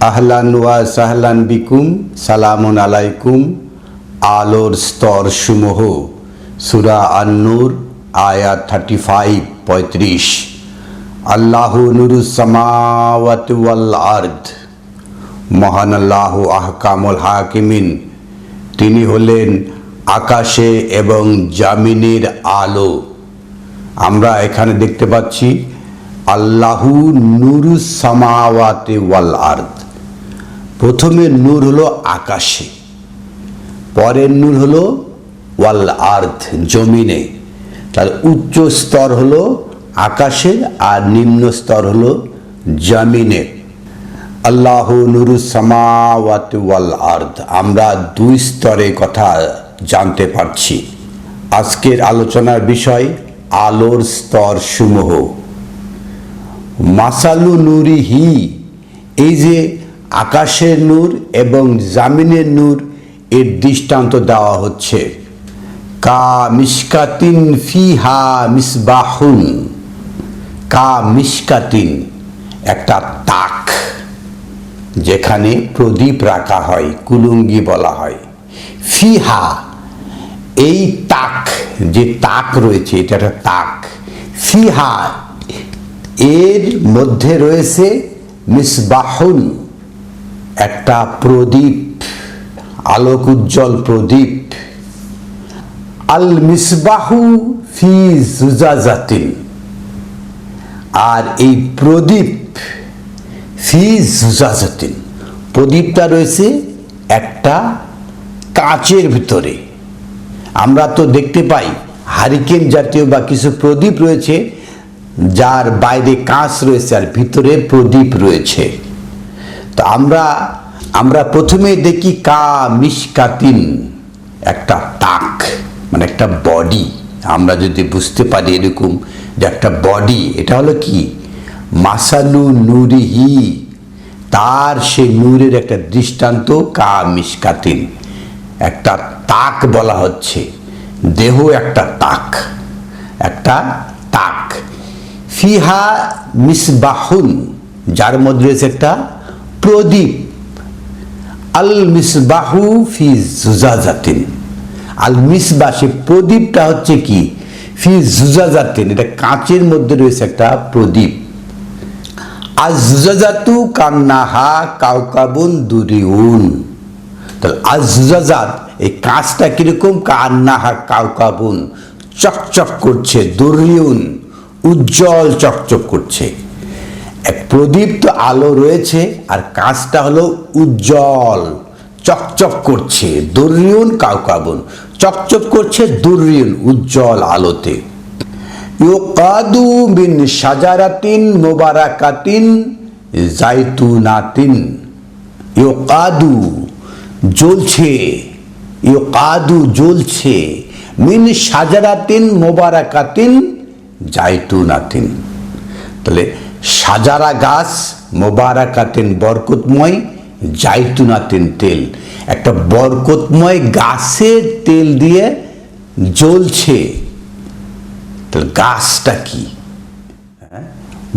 আহলান ওয়া সাহলান বিকুম, সালামুন আলাইকুম। আলোর স্তর সমূহ, সুরা আন্নুর, আয়াত থার্টি ফাইভ পঁয়ত্রিশ। আল্লাহ নুরুসামাওয়াত ওয়াল আর্দ। মহান আল্লাহ আহকামুল হাকিমিন। তিনি হলেন আকাশে এবং জামিনের আলো। আমরা এখানে দেখতে পাচ্ছি আল্লাহু নুরুস সামাওয়াতে ওয়াল আর্দ। প্রথমে নূর হলো আকাশে, পরের নূর হলো ওয়াল আর্থ, জমিনে। তার উচ্চ স্তর হলো আকাশে আর নিম্ন স্তর হলো জমিনে। আল্লাহ নুরুস সামাওয়াত ওয়াল আর্দ আমরা দুই স্তরে কথা জানতে পারছি। আজকের আলোচনার বিষয় আলোর স্তর সমূহ মাসালু নুরি হি এই যে আকাশের নূর এবং জামিনের নূর এর দৃষ্টান্ত দেওয়া হচ্ছে। কা মিসকাতিন ফিহা মিসবাহুন। কা মিসকাতিন একটা তাক, যেখানে প্রদীপ রাখা হয়, কুলুঙ্গি বলা হয়। ফিহা, এই তাক, যে তাক রয়েছে, এটা একটা তাক। ফিহা, এর মধ্যে রয়েছে মিসবাহুন। একটা প্রদীপ, আলোক উজ্জ্বল প্রদীপ। আল মিসবাহু ফি জুজাজাতিন আর এই প্রদীপ ফি জুজাজাতিন প্রদীপটা রয়েছে একটা কাচের ভিতরে। আমরা তো দেখতে পাই, হারিকেন জাতীয় বা কিছু প্রদীপ রয়েছে, যার বাইরে কাঁচ রয়েছে আর ভিতরে প্রদীপ রয়েছে। তো আমরা আমরা প্রথমে দেখি কা মিসকাতিন একটা তাক মানে একটা বডি আমরা যদি বুঝতে পারি এরকম যে একটা বডি এটা হলো কি? মাসালু নুরিহি, তার সে নূরের একটা দৃষ্টান্ত কা মিসকাতিন একটা তাক বলা হচ্ছে, দেহ একটা তাক একটা তাক। ফিহা মিসবাহুন, যার মধ্যে রয়েছে একটা প্রদীপ। আল মিসবাহু ফি জুজাজাতিন আল মিসবা সে প্রদীপটা হচ্ছে কি? ফি জুজাজাতিন এটা কাঁচের মধ্যে রয়েছে একটা প্রদীপ। আজ জুজাজাতু কান্নাহা কাউকাবুন দুরিউন। তাহলে এই কাঁচটা কীরকম? কান্নাহা কাউকাবুন চকচক করছে, দুরিউন। উজ্জ্বল চকচক করছে। প্রদীপ তো আলো রয়েছে আর কাঁচটা হলো উজ্জ্বল, চকচক করছে দুর্রিয়ন কাউকাবুন চকচক করছে দুর্রিয়ন উজ্জ্বল আলোতে। ইউকাদু বিন সাজারাতিন মোবারাকাতিন জাইতুনাতিন। ইউকাদু জ্বলছে ইউকাদু জ্বলছে মিন সাজারাতিন মোবারাকাতিন জাইতুনাতিন। তাহলে সাজারা গাছ, মোবারাকাতেন বরকতময়, জাইতুনাতেন তেল। একটা বরকতময় গাছের তেল দিয়ে জ্বলছে। গাছটা কি? হ্যাঁ?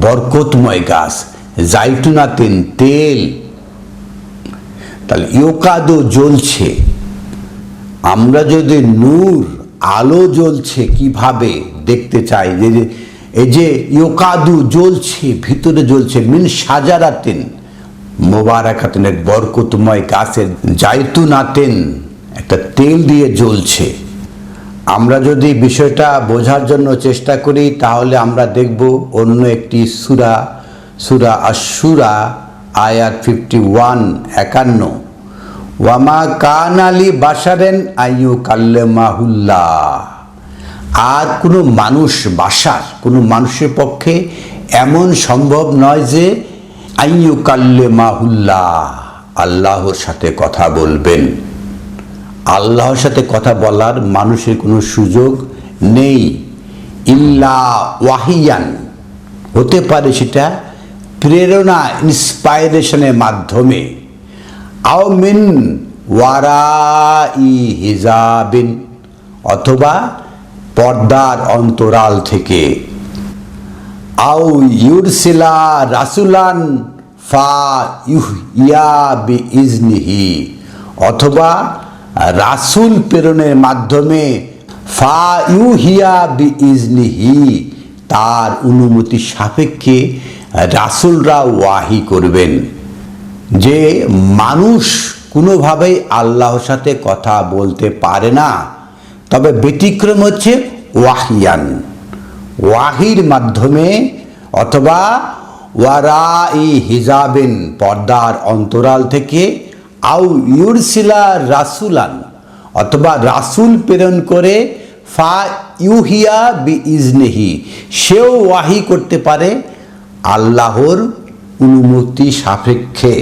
বরকতময় গাছ, জাইতুনাতেন তেল। তাহলে ইয়োকাদো জ্বলছে। আমরা যদি নূর, আলো জ্বলছে, কীভাবে? দেখতে চাই। যে এই যে ইয়োকাদু জ্বলছে, ভিতরে জ্বলছে, মিন সাজারাতেন মোবারাকাতেন এক বরকতময় গাছের জাইতুনাতেন একটা তেল দিয়ে জ্বলছে। আমরা যদি বিষয়টা বোঝার জন্য চেষ্টা করি, তাহলে আমরা দেখব অন্য একটি সুরা সুরা আশুরা আয়াত ফিফটি ওয়ান একান্ন ওয়ামা কান আলী বাসারেন আইয়ু কাল্লেমাহুল্লাহ আর কোনো মানুষ বাসার, কোনো মানুষের পক্ষে এমন সম্ভব নয় যে আইয়ু কাল্লে মাহুল্লাহ আল্লাহর সাথে কথা বলবেন। আল্লাহর সাথে কথা বলার মানুষের কোনো সুযোগ নেই। ইল্লা ওয়াহিয়ান, হতে পারে সেটা প্রেরণা ইন্সপাইরেশনের মাধ্যমে। আওমিন ওয়ারা ই হিজাবিন, অথবা পর্দার অন্তরাল থেকে। আউ ইউরসিলা রাসুলান ফা ইয়া বি ইজনিহি অথবা রাসুল প্রেরণের মাধ্যমে ফা ইউহিয়া বি ইজনিহি তার অনুমতি সাপেক্ষে রাসুলরা ওয়াহি করবেন। যে মানুষ কোনোভাবেই আল্লাহর সাথে কথা বলতে পারে না তবে ব্যতিক্রম হচ্ছে ওয়াহিয়ান। ওয়াহির মাধ্যমে অথবা ওয়ারা ই হিজাবেন, পর্দার অন্তরাল থেকে আউ ইউরসিলা রাসুলান, অথবা রাসুল প্রেরণ করে ফা ইউহিয়া বি ইজনেহি সেও ওয়াহি করতে পারে আল্লাহর অনুমতি সাপেক্ষে।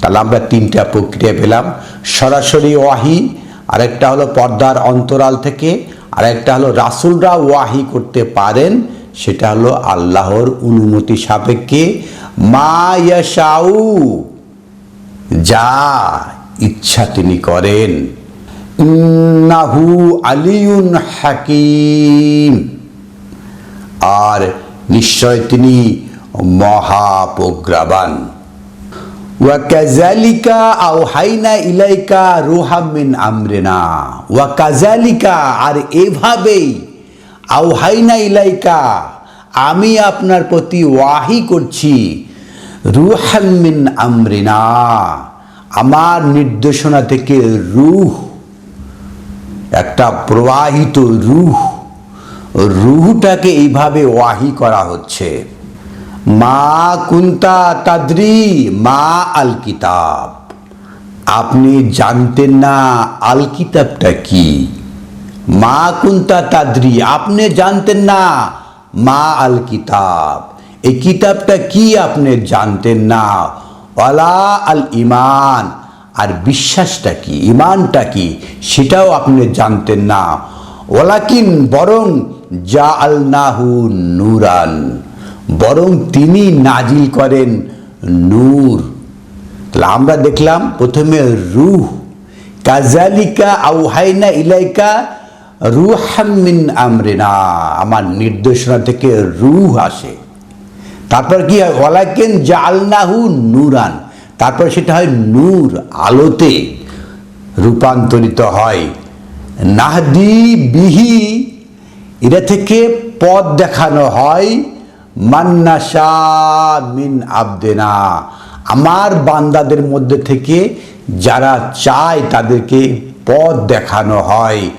তাহলে আমরা তিনটা প্রক্রিয়া পেলাম। সরাসরি ওয়াহি আরেকটা হলো পর্দার অন্তরাল থেকে আরেকটা হলো রাসুলরা ওয়াহি করতে পারেন, সেটা হলো আল্লাহর অনুমতি সাপেক্ষে। মা ইয়াশাউ, যা ইচ্ছা তিনি করেন। ইন্নাহু আলিউন হাকিম। আর নিশ্চয় তিনি মহাপ্রজ্ঞাবান। ওয়াকাজালিকা আও হাইনা ইলাইকা রুহামিন আমরেনা ওয়াকাজালিকা আর এভাবেই আও হাইনা ইলাইকা আমি আপনার প্রতি ওয়াহি করছি রুহামিন আমরিনা। আমার নির্দেশনা থেকে রুহ, একটা প্রবাহিত রুহ, রুহটাকে এইভাবে ওয়াহি করা হচ্ছে। মা কুন্তা তাদ্রি, মা আল কিতাব। আপনি জানতেন না আল কিতাবটা কি? মা কুন্তা তাদ্রি, আপনি জানতেন না মা আল কিতাব। এই কিতাবটা কি আপনি জানতেন না? ওয়ালা আল ইমান। আর বিশ্বাসটা কি, ইমানটা কি, সেটাও আপনি জানতেন না। ওলাকিন বরং যা আল নাহু নুরান। বরং তিনি নাজিল করেন নূর। আমরা দেখলাম প্রথমে রুহ। কাজালিকা আউহাইনা ইলাইকা রুহামিন আমরিনা। আমার নির্দেশনা থেকে রুহ আসে। তারপর কি হয়? ওলাকেন জালনাহু নূরান। তারপর সেটা হয় নূর আলোতে রূপান্তরিত হয়। নাহদি বিহি এটা থেকে পথ দেখানো হয় মান্নাশা মিন আবদেনা। আমার বান্দাদের মধ্যে থেকে যারা চায় তাদেরকে পথ দেখানো হয়।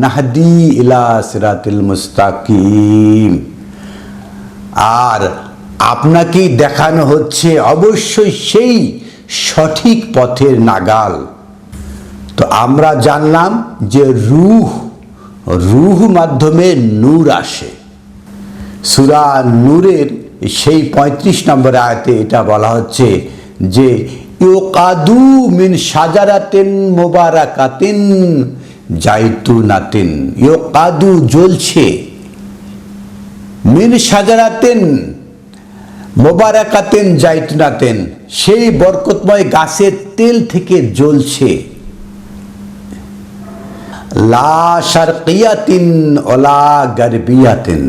নাহদি ইলা সিরাতিল মুস্তাকিম। আর আপনাকেই দেখানো হচ্ছে অবশ্যই সেই সঠিক পথের নাগাল। তো আমরা জানলাম যে রুহ রুহ মাধ্যমে নূর আসে। সুরা নূরের সেই পঁয়ত্রিশ নম্বর আয়তে এটা বলা হচ্ছে যে, ইউকাদু মিন সাজারাতেন মোবারাকাতেন জাইতুনাতেন। ইউকাদু জ্বলছে। মিন সাজারাতেন মোবারাকাতেন জাইতুনাতেন। সেই বরকতময় গাছের তেল থেকে জ্বলছে। লা শারকিয়াতিন ওলা গারবিয়াতিন।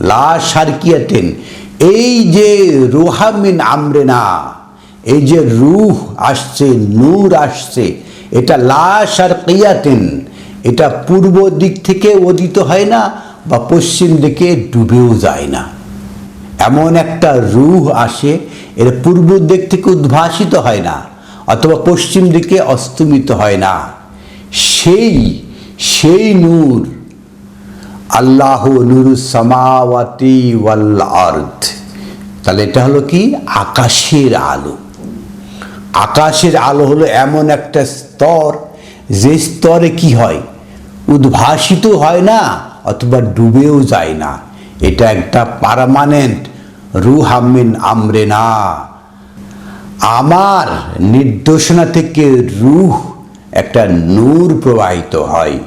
লা শারকিয়াতিন। এই যে রুহামিন আমরেনা, এই যে রুহ আসছে, নূর আসছে, এটা লা শারকিয়াতিন। এটা পূর্ব দিক থেকে উদিত হয় না বা পশ্চিম দিকে ডুবেও যায় না। এমন একটা রুহ আসে, এর পূর্ব দিক থেকে উদ্ভাসিত হয় না, অথবা পশ্চিম দিকে অস্তমিত হয় না। সেই সেই নূর আল্লাহ নুরু সামাওয়াতি আর্থ তাহলে এটা হলো কি? আকাশের আলো। আকাশের আলো হলো এমন একটা স্তর, যে স্তরে কি হয়? উদ্ভাসিত হয় না, অথবা ডুবেও যায় না। এটা একটা পারমানেন্ট রুহামিন আমরে না আমার নির্দেশনা থেকে রুহ একটা নূর প্রবাহিত হয়।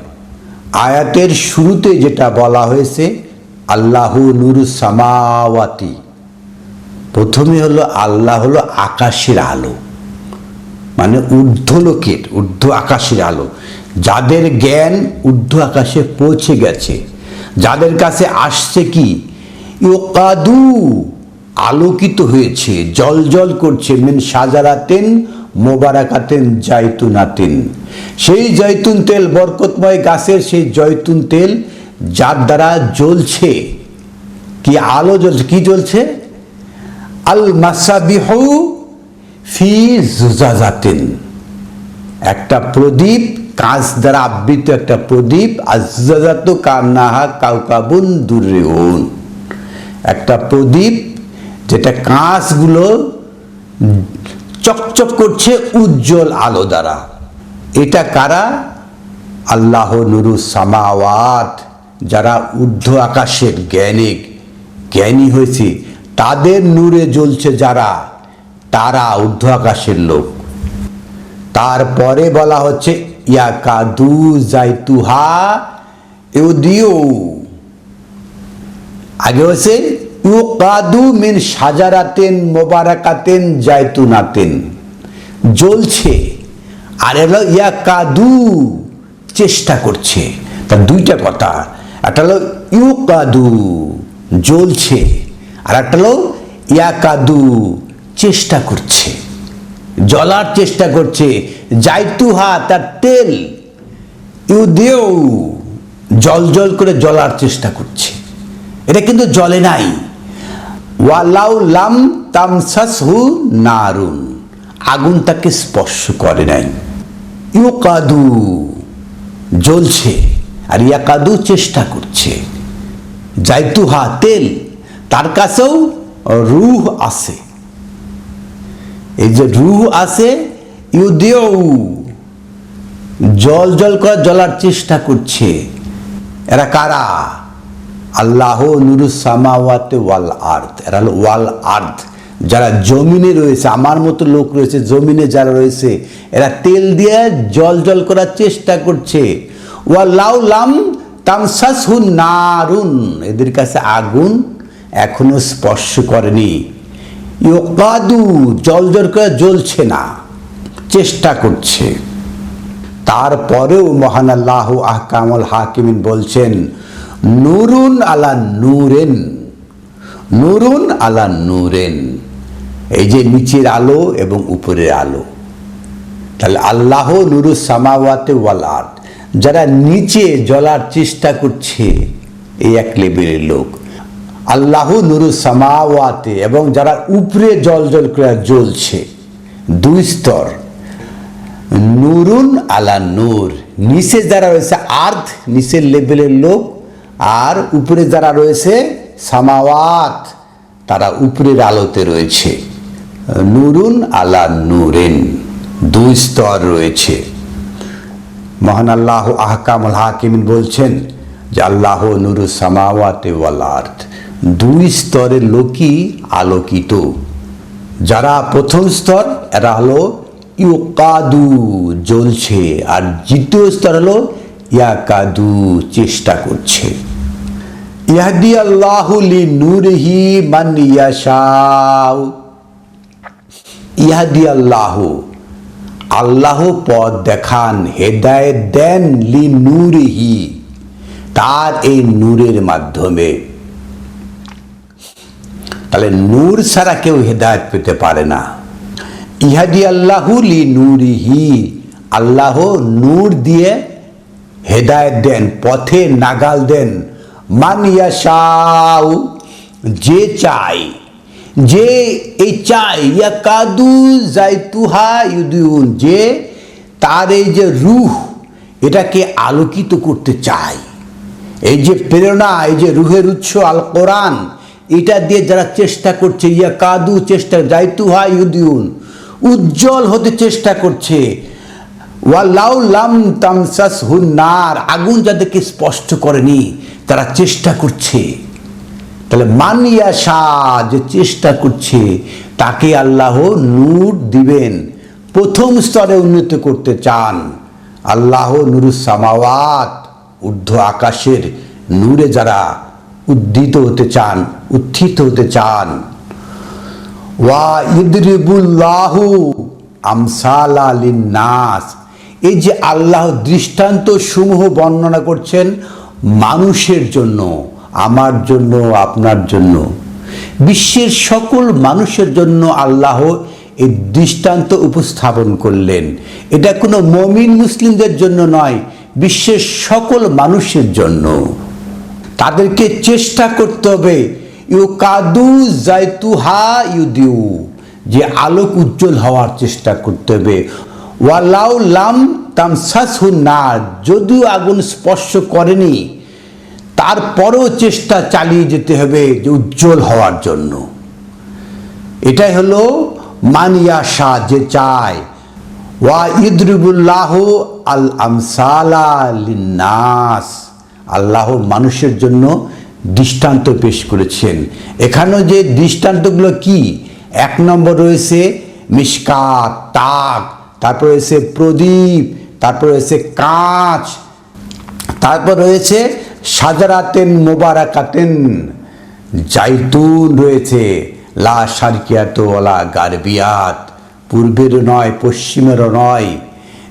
আয়াতের শুরুতে যেটা বলা হয়েছে, আল্লাহ নুর সামাওয়াতি। প্রথমে হলো, আল্লাহ হলো আকাশের আলো। মানে ঊর্ধ্বলোকের ঊর্ধ্ব আকাশের আলো। যাদের জ্ঞান ঊর্ধ্ব আকাশে পৌঁছে গেছে। যাদের কাছে আসছে কি? ইয়োকাদু আলোকিত হয়েছে জল জল করছে। মিন সাজারাতেন মোবারাকাতেন জাইতুনাতেন সেই জৈতুন তেল বরকতময় গাছের সেই জৈতুন তেল যার দ্বারা জ্বলছে। কি আলো জ্বলছে? কি জ্বলছে? আল মাসাবিহু ফি জুজাজাতিন। একটা প্রদীপ, কাঁচ দ্বারা আবৃত একটা প্রদীপ আজাত কান্নাহা কাউকাবুন দুর্রেউন। একটা প্রদীপ যেটা কাঁচগুলো চকচক করছে উজ্জ্বল আলো দ্বারা। এটা কারা? আল্লাহ নুরু সামাওয়াত, যারা ঊর্ধ্ব আকাশের জ্ঞানিক, জ্ঞানী হয়েছে, তাদের নূরে জ্বলছে যারা? তারা ঊর্ধ্ব আকাশের লোক। তারপরে বলা হচ্ছে, ইয়া কাদু জাইতুহা ইউদিউ। আগে হচ্ছে ইউ কাদু মিন সাজারাতেন মোবারাকাতেন জাইতুনাতেন জ্বলছে। আর এলো ইয়া কাদু চেষ্টা করছে। তার দুইটা কথা। একটা হলো ইউ কাদু জ্বলছে। আর একটা হলো ইয়া কাদু চেষ্টা করছে। জ্বলার চেষ্টা করছে। জাইতুহা তার তেল। ইউ দেও জল জল করে জ্বলার চেষ্টা করছে। এটা কিন্তু জলে নাই। ওয়ালাউ লাম তামসাসহু নারুন। আগুন তাকে স্পর্শ করে নাই। ইউকাদু জ্বলছে আর ইয়াকাদু চেষ্টা করছে। যাইতু জাইতুহা তেল, তার কাছেও রুহ আছে। এই যে রুহ আছে, ইউদেও জল জল করে জ্বলার চেষ্টা করছে। এরা কারা? আল্লাহ নুরুস সামাওয়াতে ওয়াল আর্থ এরা হলো ওয়াল আর্থ যারা জমিনে রয়েছে, আমার মতো লোক রয়েছে, জমিনে যারা রয়েছে, এরা তেল দিয়ে জল জল করার চেষ্টা করছে। ওয়াল্লাউ লাম তামসাসহু নারুন। এদের কাছে আগুন এখনও স্পর্শ করেনি। ইয়োকাদু জল জল করে জ্বলছে না, চেষ্টা করছে। তারপরেও মহান আল্লাহ আহকামুল হাকিমিন বলছেন নুরুন আলা নূরেন। নুরুন আলা নূরেন। এই যে নিচের আলো এবং উপরের আলো। তাহলে আল্লাহ নুরু সামাওয়াতে ওয়াল যারা নিচে জ্বলার চেষ্টা করছে, এই এক লেভেলের লোক। আল্লাহ নুরু সামাওয়াতে এবং যারা উপরে জল জল করে জ্বলছে, দুই স্তর। নুরুন আলা নূর। নিচে যারা রয়েছে, আর্থ, নিচের লেভেলের লোক আর উপরে যারা রয়েছে, সামাওয়াত, তারা উপরের আলোতে রয়েছে। নুরুন আলা নুরেন, দুই স্তর রয়েছে। মহান আল্লাহ আহকামুল হাকিমিন বলছেন যে আল্লাহ নুরু সামাওয়াতে ওয়াল আর্থ দুই স্তরের লোকই আলোকিত। যারা প্রথম স্তর, এরা হলো ইউকাদু, জ্বলছে। আর দ্বিতীয় স্তর হলো ইয়াকাদু, চেষ্টা করছে। ইয়াহদি আল্লাহুলি নূরহি মান ইয়াশাউ। ইহাদি আল্লাহ আল্লাহ পথ দেখান, হেদায়েত দেন লি নূরহি তার এই নূরের মাধ্যমে। তাহলে নূর ছাড়া কেউ হেদায়ত পেতে পারে না। ইহাদি আল্লাহু লি নূরিহি আল্লাহ নূর দিয়ে হেদায়ত দেন, পথে নাগাল দেন মানিয়াশাউ যে চায় যে এই চাই ইয়া কাদু জাইতুহা ইউদিউন, যে তার এই যে রুহ, এটাকে আলোকিত করতে চায় এই যে প্রেরণা, এই যে রুহের উৎস আল কোরআন এটা দিয়ে যারা চেষ্টা করছে ইয়া কাদু চেষ্টা জাইতুহা ইউদিউন, উজ্জ্বল হতে চেষ্টা করছে। ওয়ালাউ লাম তামসাস হুন্নার আগুন যাদেরকে স্পষ্ট করেনি তারা চেষ্টা করছে। তাহলে মানিয়া শাহ যে চেষ্টা করছে, তাকে আল্লাহ নূর দিবেন। প্রথম স্তরে উন্নত করতে চান। আল্লাহ নুরুস সামাওয়াত, ঊর্ধ্ব আকাশের নূরে যারা উদ্ধৃত হতে চান, উত্থিত হতে চান। ওয়া ইদরিবুল্লাহু আমসাল আলিন নাস এই যে আল্লাহ দৃষ্টান্ত সমূহ বর্ণনা করছেন মানুষের জন্য, আমার জন্য, আপনার জন্য। বিশ্বের সকল মানুষের জন্য আল্লাহ এই দৃষ্টান্ত উপস্থাপন করলেন। এটা কোনো মমিন মুসলিমদের জন্য নয়, বিশ্বের সকল মানুষের জন্য। তাদেরকে চেষ্টা করতে হবে ইউ কাদু জাইতুহা ইউ দিউ যে আলোক উজ্জ্বল হওয়ার চেষ্টা করতে হবে। ওয়ালাউ লাম তামসাসহু না যদিও আগুন স্পর্শ করেনি, তারপরেও চেষ্টা চালিয়ে যেতে হবে যে উজ্জ্বল হওয়ার জন্য। এটাই হলো মানিয়াশা যে চায়, ওয়া ইদরিবুল্লাহ আল আমসালা লিন্নাস। আল্লাহ মানুষের জন্য দৃষ্টান্ত পেশ করেছেন। এখানেও যে দৃষ্টান্তগুলো কি? এক নম্বর রয়েছে মিসকাত তাক, তারপর রয়েছে প্রদীপ তারপর রয়েছে কাঁচ। তারপর রয়েছে সাজারাতেন মোবারাকাতেন। জাইতুন রয়েছে। লা সারকিয়াত ওলা গারবিয়াত। পূর্বেরও নয়, পশ্চিমেরও নয়।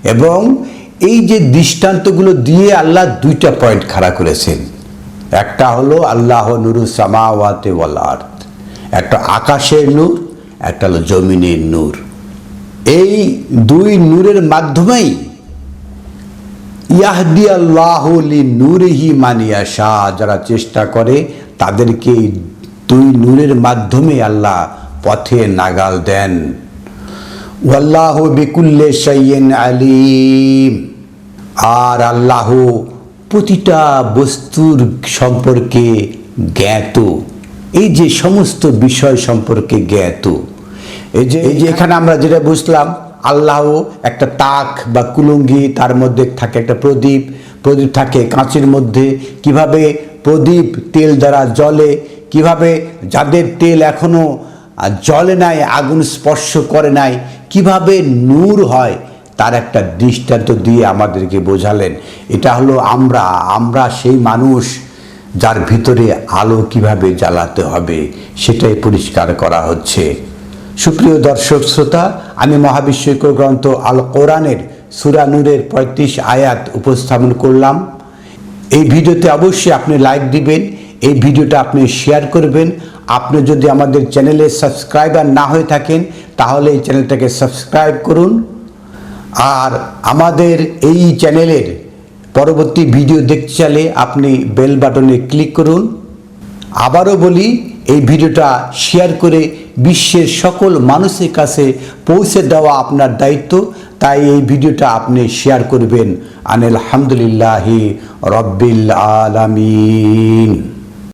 এবং এই যে দৃষ্টান্তগুলো দিয়ে আল্লাহ দুইটা পয়েন্ট খাড়া করেছেন। একটা হলো আল্লাহ নুরু সামাওয়াতে আর্থ একটা আকাশের নূর, একটা হলো জমিনের নূর। এই দুই নূরের মাধ্যমেই ইয়াহদি আল্লাহ নূরেহি মানিয়া শাহ যারা চেষ্টা করে তাদেরকে এই দুই নূরের মাধ্যমে আল্লাহ পথে নাগাল দেন। ওয়াল্লাহ বিকুল্লে সাইয়েন আলিম। আর আল্লাহ প্রতিটা বস্তুর সম্পর্কে জ্ঞাত। এই যে সমস্ত বিষয় সম্পর্কে জ্ঞাত। এই যে এই যে এখানে আমরা যেটা বুঝলাম আল্লাহ একটা তাক বা কুলুঙ্গি, তার মধ্যে থাকে একটা প্রদীপ। প্রদীপ থাকে কাঁচের মধ্যে। কীভাবে প্রদীপ তেল দ্বারা জ্বলে, কীভাবে যাদের তেল এখনও জলে নাই, আগুন স্পর্শ করে নাই, কীভাবে নূর হয়, তার একটা দৃষ্টান্ত দিয়ে আমাদেরকে বোঝালেন। এটা হলো আমরা। আমরা সেই মানুষ যার ভিতরে আলো কীভাবে জ্বালাতে হবে, সেটাই পরিষ্কার করা হচ্ছে। সুপ্রিয় দর্শক শ্রোতা, আমি মহাবিশ্বকর গ্রন্থ আল কোরআনের সুরানুরের পঁয়ত্রিশ আয়াত উপস্থাপন করলাম। এই ভিডিওতে অবশ্যই আপনি লাইক দিবেন, এই ভিডিওটা আপনি শেয়ার করবেন। আপনি যদি আমাদের চ্যানেলে সাবস্ক্রাইবার না হয়ে থাকেন, তাহলে এই চ্যানেলটাকে সাবস্ক্রাইব করুন। আর আমাদের এই চ্যানেলের পরবর্তী ভিডিও দেখতে চাইলে আপনি বেল বাটনে ক্লিক করুন। আবারও বলি এই ভিডিওটা শেয়ার করে বিশ্বের সকল মানুষের কাছে পৌঁছে দেওয়া আপনার দায়িত্ব। তাই এই ভিডিওটা আপনি শেয়ার করবেন। আনিল হামদুলিল্লাহি রব্বিল আলামিন।